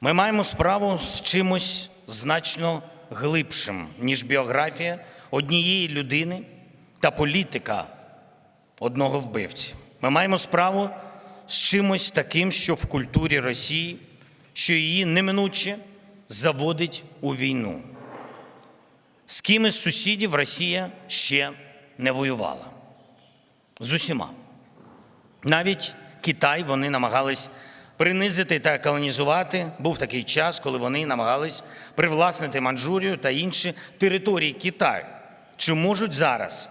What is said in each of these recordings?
Ми маємо справу з чимось значно глибшим, ніж біографія однієї людини та політика одного вбивці. Ми маємо справу з чимось таким, що в культурі Росії, що її неминуче заводить у війну. З ким із сусідів Росія ще не воювала. З усіма. Навіть Китай вони намагались принизити та колонізувати. Був такий час, коли вони намагались привласнити Манчжурію та інші території Китаю. Чи можуть зараз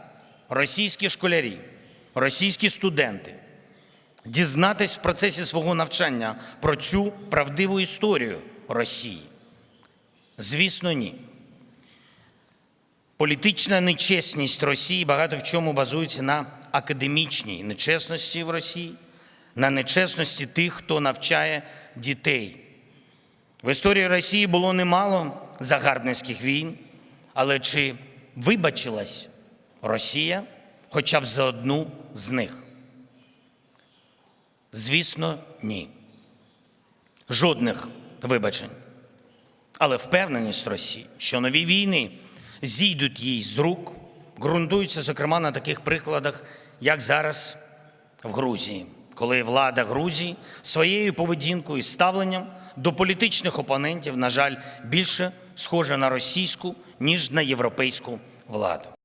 російські школярі, російські студенти дізнатись в процесі свого навчання про цю правдиву історію Росії? Звісно, ні. Політична нечесність Росії багато в чому базується на академічній нечесності в Росії, на нечесності тих, хто навчає дітей. В історії Росії було немало загарбницьких війн, але чи вибачилась Росія хоча б за одну з них? Звісно, ні. Жодних вибачень. Але впевненість Росії, що нові війни зійдуть їй з рук, ґрунтується, зокрема, на таких прикладах, як зараз в Грузії, коли влада Грузії своєю поведінкою і ставленням до політичних опонентів, на жаль, більше схожа на російську, ніж на європейську владу.